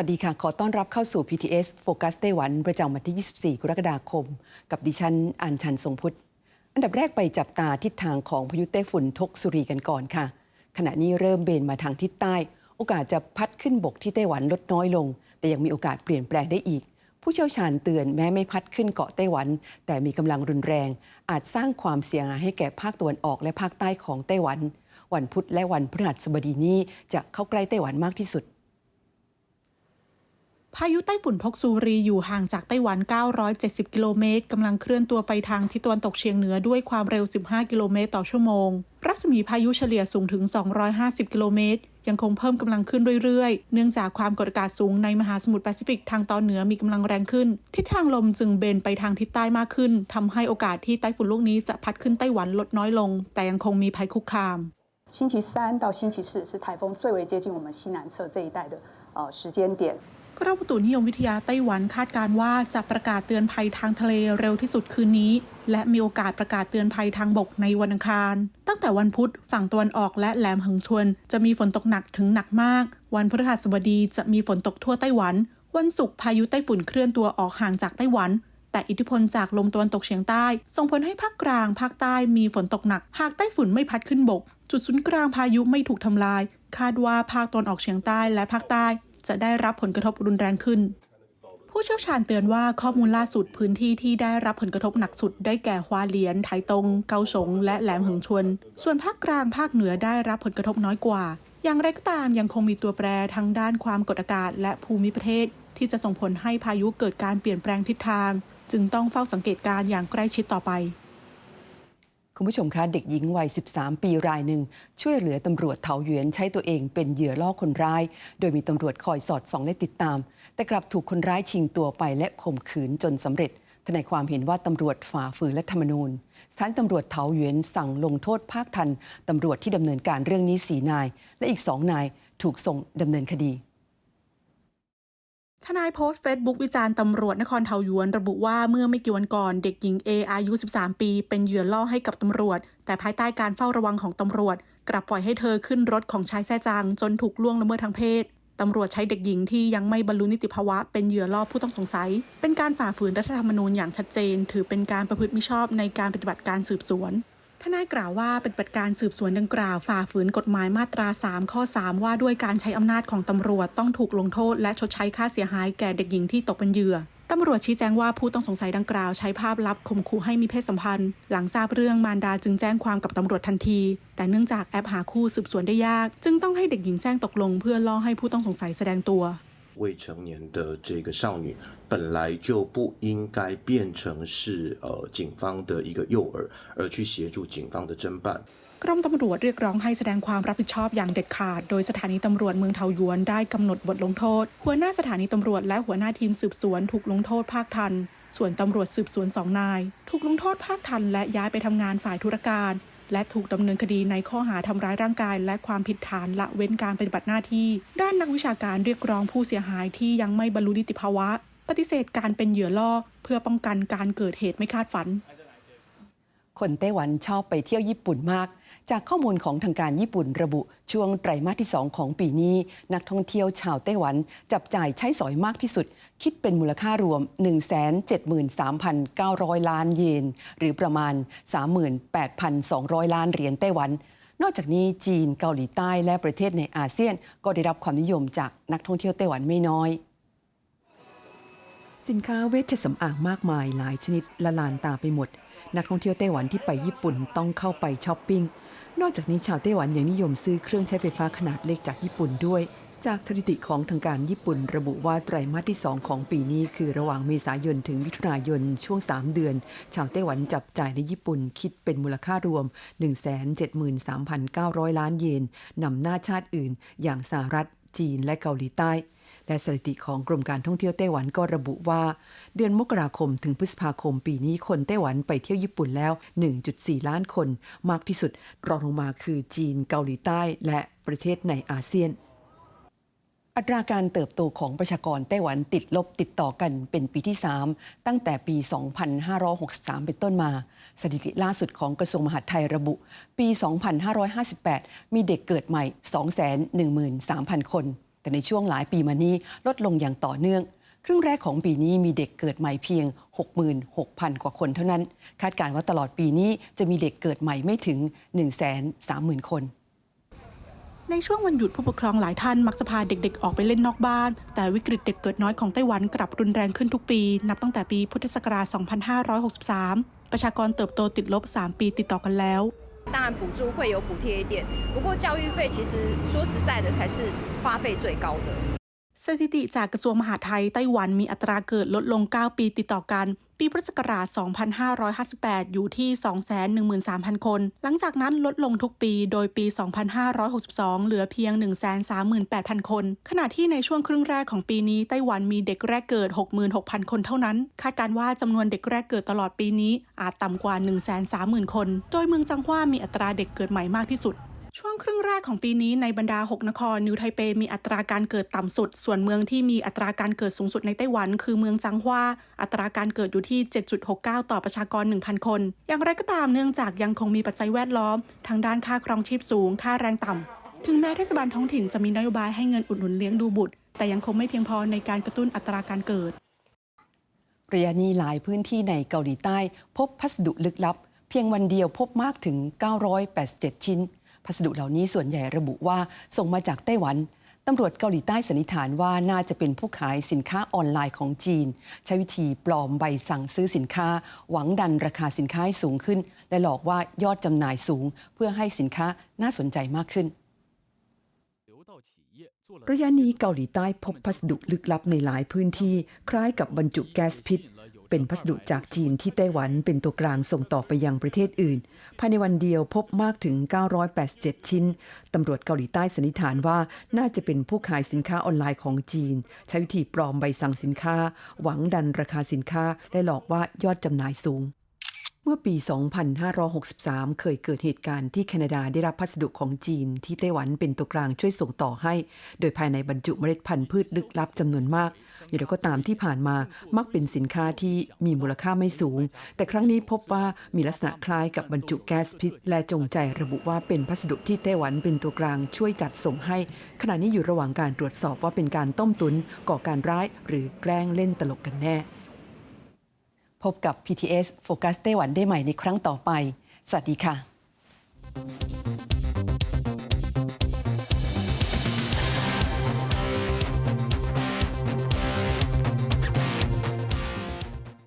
วัสดีค่ะ ขอต้อนรับเข้าสู่ PTS โฟกัสไต้หวัน ประจำวันที่ 24 กรกฎาคม กับดิฉันอัญชันทรงพุทธ อันดับแรกไปจับตาทิศทางของพายุไต้ฝุ่นทกสุรีกันก่อนค่ะ ขณะนี้เริ่มเบนมาทางทิศใต้ โอกาสจะพัดขึ้นบกที่ไต้หวันลดน้อยลง แต่ยังมีโอกาสเปลี่ยนแปลงได้อีก ผู้เชี่ยวชาญเตือนแม้ไม่พัดขึ้นเกาะไต้หวัน แต่มีกำลังรุนแรง อาจสร้างความเสียหายให้แก่ภาคตะวันออกและภาคใต้ของไต้หวัน วันพุธและวันพฤหัสบดีนี้จะเข้าใกล้ไต้หวันมากที่สุด พายุไต้ฝุ่นทกซูรีอยู่ห่างจากไต้หวัน 970 กิโลเมตร กำลังเคลื่อนตัวไปทางทิศตะวันตกเฉียงเหนือด้วยความเร็ว 15 กิโลเมตรต่อชั่วโมง รัศมีพายุเฉลี่ยสูงถึง 250 กิโลเมตร ยังคงเพิ่มกำลังขึ้นเรื่อยๆ เนื่องจากความกดอากาศสูงในมหาสมุทรแปซิฟิกทางตอนเหนือมีกำลังแรงขึ้น ทิศทางลมจึงเบนไปทางทิศใต้มากขึ้น ทำให้โอกาสที่ไต้ฝุ่นลูกนี้จะพัดขึ้นไต้หวันลดน้อยลง แต่ยังคงมีภัยคุกคาม 星期三到星期四是台风最为接近我们西南侧这一带的呃时间点。 กรมอุตุนิยมวิทยาไต้หวันคาดการว่าจะประกาศเตือนภัยทางทะเลเร็วที่สุดคืนนี้ และมีโอกาสประกาศเตือนภัยทางบกในวันอังคาร ตั้งแต่วันพุธฝั่งตะวันออกและแหลมหงชวน จะมีฝนตกหนักถึงหนักมาก วันพฤหัสบดีจะมีฝนตกทั่วไต้หวัน วันศุกร์พายุไต้ฝุ่นเคลื่อนตัวออกห่างจากไต้หวันแต่อิทธิพลจากลมตะวันตกเฉียงใต้ ส่งผลให้ภาคกลางภาคใต้มีฝนตกหนัก หากไต้ฝุ่นไม่พัดขึ้นบก จุดศูนย์กลางพายุไม่ถูกทำลาย คาดว่าภาคตะวันออกเฉียงใต้และภาคใต้ จะได้รับผลกระทบรุนแรงขึ้น ผู้เชี่ยวชาญเตือนว่าข้อมูลล่าสุดพื้นที่ที่ได้รับผลกระทบหนักสุดได้แก่ฮวาเหลียน ไถตง เกาสง และแหลมหงชวน ส่วนภาคกลางภาคเหนือได้รับผลกระทบน้อยกว่า อย่างไรก็ตามยังคงมีตัวแปรทั้งด้านความกดอากาศ และภูมิประเทศ ที่จะส่งผลให้พายุเกิดการเปลี่ยนแปลงทิศทาง จึงต้องเฝ้าสังเกตการ์อย่างใกล้ชิดต่อไป คุณผู้ชมคะเด็กหญิงวัย 13 ปีรายหนึ่ง ช่วยเหลือตำรวจเถาหยวนใช้ตัวเองเป็นเหยื่อล่อคนร้าย โดยมีตำรวจคอยสอดส่องและติดตาม แต่กลับถูกคนร้ายชิงตัวไปและข่มขืนจนสำเร็จทนายความเห็นว่าตำรวจฝ่าฝืนรัฐธรรมนูญสถานตำรวจเถาหยวนสั่งลงโทษภาคทันตำรวจที่ดำเนินการเรื่องนี้สีนาย และอีกสองนายถูกส่งดำเนินคดี ทนายโพสต์เฟซบุ๊กวิจารณ์ตำรวจนครเทาหยวน ระบุว่าเมื่อไม่กี่วันก่อนเด็กหญิง A อายุ 13 ปี เป็นเหยื่อล่อให้กับตำรวจ แต่ภายใต้การเฝ้าระวังของตำรวจ กลับปล่อยให้เธอขึ้นรถของชายแท้จางจนถูกล่วงละเมิดทางเพศตำรวจใช้เด็กหญิงที่ยังไม่บรรลุนิติภาวะเป็นเหยื่อล่อผู้ต้องสงสัย เป็นการฝ่าฝืนรัฐธรรมนูญอย่างชัดเจน ถือเป็นการประพฤติมิชอบในการปฏิบัติการสืบสวน ทนายกล่าวว่าปฏิบัติการสืบสวนดังกล่าวฝ่าฝืนกฎหมายมาตรา 3 ข้อ 3 ว่าด้วยการใช้อำนาจของตำรวจต้องถูกลงโทษ และชดใช้ค่าเสียหายแก่เด็กหญิงที่ตกเป็นเหยื่อตำรวจชี้แจงว่าผู้ต้องสงสัยดังกล่าวใช้ภาพลับข่มขู่ให้มีเพศสัมพันธ์ หลังทราบเรื่องมารดาจึงแจ้งความกับตำรวจทันที แต่เนื่องจากแอปหาคู่สืบสวนได้ยาก จึงต้องให้เด็กหญิงแซงตกลง เพื่อล่อให้ผู้ต้องสงสัยแสดงตัว 未成年的这个少女本来就不应该变成是呃警方的一个诱饵，而去协助警方的侦办。 กรมตำรวจเรียกร้องให้แสดงความรับผิดชอบอย่างเด็ดขาด โดยสถานีตำรวจเมืองเทาหยวนได้กำหนดบทลงโทษ หัวหน้าสถานีตำรวจและหัวหน้าทีมสืบสวนถูกลงโทษภาคทัน ส่วนตำรวจสืบสวนสองนาย ถูกลงโทษภาคทัน และย้ายไปทำงานฝ่ายธุรการ และถูกดำเนินคดีในข้อหาทำร้ายร่างกาย และความผิดฐานละเว้นการปฏิบัติหน้าที่ ด้านนักวิชาการเรียกร้องผู้เสียหายที่ยังไม่บรรลุนิติภาวะ ปฏิเสธการเป็นเหยื่อล่อ เพื่อป้องกันการเกิดเหตุไม่คาดฝัน คนไต้หวันชอบไปเที่ยวญี่ปุ่นมาก จากข้อมูลของทางการญี่ปุ่นระบุช่วงไตรมาสที่ 2 ของปีนี้ นักท่องเที่ยวชาวไต้หวันจับจ่ายใช้สอยมากที่สุด คิดเป็นมูลค่ารวม 173,900 ล้านเยน หรือประมาณ 38,200 ล้านเหรียญไต้หวัน นอกจากนี้จีนเกาหลีใต้และประเทศในอาเซียน ก็ได้รับความนิยมจากนักท่องเที่ยวไต้หวันไม่น้อยสินค้าเวชสำอางมากมายหลายชนิดละลานตาไปหมด นักท่องเที่ยวไต้หวันที่ไปญี่ปุ่นต้องเข้าไปช้อปปิ้ง นอกจากนี้ชาวไต้หวันยังนิยมซื้อเครื่องใช้ไฟฟ้าขนาดเล็กจากญี่ปุ่นด้วย จากสถิติของทางการญี่ปุ่นระบุว่าไตรมาสที่ 2 ของปีนี้ คือระหว่างเมษายนถึงมิถุนายนช่วง 3 เดือน ชาวไต้หวันจับจ่ายในญี่ปุ่นคิดเป็นมูลค่ารวม 173,900 ล้านเยนนำหน้าชาติอื่น อย่างสหรัฐจีนและเกาหลีใต้ และสถิติของกรมการท่องเที่ยวไต้หวันก็ระบุว่า เดือนมกราคมถึงพฤษภาคมปีนี้คนไต้หวันไปเที่ยวญี่ปุ่นแล้ว 1.4 ล้านคน มากที่สุดรองลงมาคือจีนเกาหลีใต้และประเทศในอาเซียน อัตราการเติบโตของประชากรไต้หวันติดลบติดต่อกันเป็นปีที่ 3 ตั้งแต่ปี 2563 เป็นต้นมา สถิติล่าสุดของกระทรวงมหาดไทยระบุ ปี 2558 มีเด็กเกิดใหม่ 213,000 คน แต่ในช่วงหลายปีมานี้ลดลงอย่างต่อเนื่อง ครึ่งแรกของปีนี้มีเด็กเกิดใหม่เพียง 66,000 กว่าคนเท่านั้น คาดการณ์ว่าตลอดปีนี้จะมีเด็กเกิดใหม่ไม่ถึง 130,000 คน ในช่วงวันหยุดผู้ปกครองหลายท่านมักจะพาเด็กๆ ออกไปเล่นนอกบ้าน แต่วิกฤตเด็กเกิดน้อยของไต้หวันกลับรุนแรงขึ้นทุกปี นับตั้งแต่ปีพุทธศักราช 2563 ประชากรเติบโตติดลบ 3 ปีติดต่อกันแล้ว 当然，补助会有补贴一点，不过教育费其实说实在的才是花费最高的。 สถิติจากกระทรวงมหาดไทยไต้หวันมีอัตราเกิดลดลง 9 ปีติดต่อกัน ปีพุทธศักราช 2558 อยู่ที่ 213,000 คน หลังจากนั้นลดลงทุกปี โดยปี 2562 เหลือเพียง 138,000 คน ขณะที่ในช่วงครึ่งแรกของปีนี้ไต้หวันมีเด็กแรกเกิด 66,000 คนเท่านั้น คาดการว่าจำนวนเด็กแรกเกิดตลอดปีนี้อาจต่ำกว่า 130,000 คน โดยเมืองจังหว้ามีอัตราเด็กเกิดใหม่มากที่สุด ช่วงครึ่งแรกของปีนี้ในบรรดา 6 นครนิวไทเปมีอัตราการเกิดต่ำสุด ส่วนเมืองที่มีอัตราการเกิดสูงสุดในไต้หวัน คือเมืองจังหวาอัตราการเกิดอยู่ที่ 7.69 ต่อประชากร 1,000 คน อย่างไรก็ตามเนื่องจากยังคงมีปัจจัยแวดล้อม ทางด้านค่าครองชีพสูง ค่าแรงต่ำ ถึงแม้เทศบาลท้องถิ่นจะมีนโยบายให้เงินอุดหนุนเลี้ยงดูบุตร แต่ยังคงไม่เพียงพอในการกระตุ้นอัตราการเกิดระยะนี้หลายพื้นที่ในเกาหลีใต้ พบพัสดุลึกลับ เพียงวันเดียวพบมากถึง 987 ชิ้น พัสดุเหล่านี้ส่วนใหญ่ระบุว่าส่งมาจากไต้หวันตำรวจเกาหลีใต้สันนิษฐานว่าน่าจะเป็นผู้ขายสินค้าออนไลน์ของจีน ใช้วิธีปลอมใบสั่งซื้อสินค้า หวังดันราคาสินค้าให้สูงขึ้น และหลอกว่ายอดจำหน่ายสูง เพื่อให้สินค้าน่าสนใจมากขึ้นระยะนี้เกาหลีใต้พบพัสดุลึกลับในหลายพื้นที่ คล้ายกับบรรจุแก๊สพิษ เป็นพัสดุจากจีนที่ไต้หวันเป็นตัวกลางส่งต่อไปยังประเทศอื่น ภายในวันเดียวพบมากถึง 987 ชิ้น ตำรวจเกาหลีใต้สันนิษฐานว่าน่าจะเป็นผู้ขายสินค้าออนไลน์ของจีน ใช้วิธีปลอมใบสั่งสินค้า หวังดันราคาสินค้าและหลอกว่ายอดจำหน่ายสูง เมื่อปี 2563 เคยเกิดเหตุการณ์ที่แคนาดาได้รับพัสดุของจีน ที่ไต้หวันเป็นตัวกลางช่วยส่งต่อให้ โดยภายในบรรจุเมล็ดพันธุ์พืชลึกลับจำนวนมาก อย่างไรก็ตามที่ผ่านมามักเป็นสินค้าที่มีมูลค่าไม่สูง แต่ครั้งนี้พบว่ามีลักษณะคล้ายกับบรรจุแก๊สพิษ และจงใจระบุว่าเป็นพัสดุที่ไต้หวันเป็นตัวกลางช่วยจัดส่งให้ ขณะนี้อยู่ระหว่างการตรวจสอบว่าเป็นการต้มตุนก่อการร้าย หรือแกล้งเล่นตลกกันแน่ พบกับ PTS โฟกัสไต้หวันได้ใหม่ในครั้งต่อไป สวัสดีค่ะ